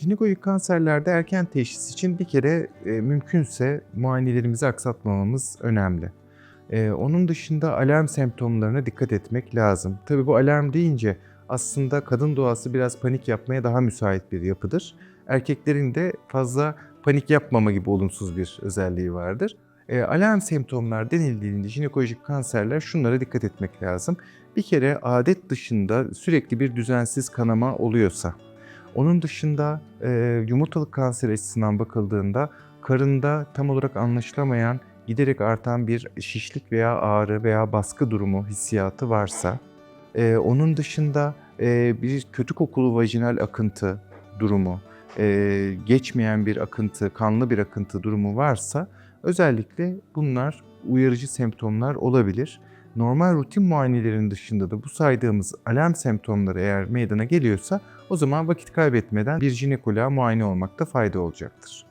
Jinekolojik kanserlerde erken teşhis için bir kere e, mümkünse muayenelerimizi aksatmamamız önemli. E, onun dışında alarm semptomlarına dikkat etmek lazım. Tabii bu alarm deyince aslında kadın doğası biraz panik yapmaya daha müsait bir yapıdır. Erkeklerin de fazla panik yapmama gibi olumsuz bir özelliği vardır. E, alarm semptomlar denildiğinde jinekolojik kanserler şunlara dikkat etmek lazım. Bir kere adet dışında sürekli bir düzensiz kanama oluyorsa, onun dışında e, yumurtalık kanseri açısından bakıldığında karında tam olarak anlaşılamayan giderek artan bir şişlik veya ağrı veya baskı durumu hissiyatı varsa, e, onun dışında e, bir kötü kokulu vajinal akıntı durumu, e, geçmeyen bir akıntı, kanlı bir akıntı durumu varsa özellikle bunlar uyarıcı semptomlar olabilir. Normal rutin muayenelerin dışında da bu saydığımız alarm semptomları eğer meydana geliyorsa o zaman vakit kaybetmeden bir jinekoloğa muayene olmakta fayda olacaktır.